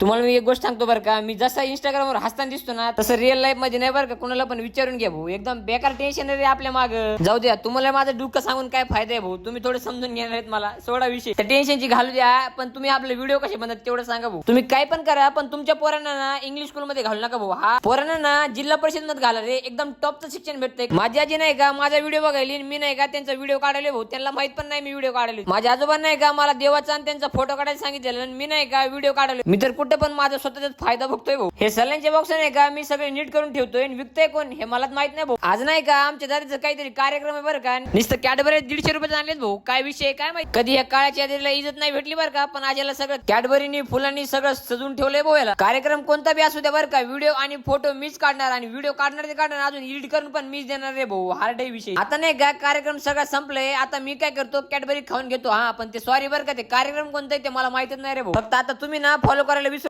तुम्हाला मी एक गोष्ट सांगतो बरं का? मी जसा इंस्टाग्रामवर हसताना दिसतो ना तसं रिअल लाईफमध्ये नाही बरं का कुणाला पण विचारून घ्या भाऊ. एकदम बेकार टेन्शन रे आपल्या माग. जाऊ द्या तुम्हाला माझं दुःख सांगून काय फायदा आहे भाऊ? तुम्ही थोडं समजून घेणार आहेत मला. सोडा विषय. त्या टेन्शनची घालू द्या पण तुम्ही आपले व्हिडिओ कसे बनतात तेवढं सांगा भाऊ. तुम्ही काय पण करा पण तुमच्या पोरांना ना इंग्लिश स्कूल मध्ये घालू नका भाऊ. हा पोरांना ना जिल्हा परिषदमध्ये घाला रे. एकदम टॉपचं शिक्षण भेटतंय. माझी आजी नाही का माझा व्हिडिओ बघायली मी नाही का त्यांचा व्हिडिओ काढले भाऊ. त्यांना माहीत पण नाही मी व्हिडिओ काढले माझ्या आजोबा नाही का मला देवाचा आणि त्यांचा फोटो काढायला सांगितलेला मी नाही का व्हिडिओ काढले मी तर कुठे पण माझा स्वतःचाच फायदा बघतोय भाऊ. हे सल्ल्यांचे बॉक्स नाही का? मी सगळे नीट करून ठेवतोय विकतोय कोण? हे मला माहीत नाही भाऊ. आज नाही का? आमच्या दारीचं काहीतरी कार्यक्रम आहे बरं का? नुसतं कॅडबरी दीडशे रुपये आणलेत भाऊ. काय विषय काय माहीत? कधी या काळाच्या यादीला इज्जत नाही भेटली बरं का? पण आज याला सगळं कॅडबरीनी फुलांनी सगळं सजून ठेवलंय भाऊ याला. कार्यक्रम कोणता बी असू द्या बरं का? व्हिडिओ आणि फोटो मीच काढणार आणि व्हिडिओ काढणार ते काढणार. अजून एडिट करून पण मीच देणार रे भाऊ. हार्ड विषय. आता नाही का? कार्यक्रम सगळं संपलंय. आता मी काय करतो? कॅडबरी खाऊन घेतो. हा पण ते सॉरी बरं का ते कार्यक्रम कोणता आहे ते मला माहितच नाही रे भाऊ. फक्त आता तुम्ही ना फॉलो करायला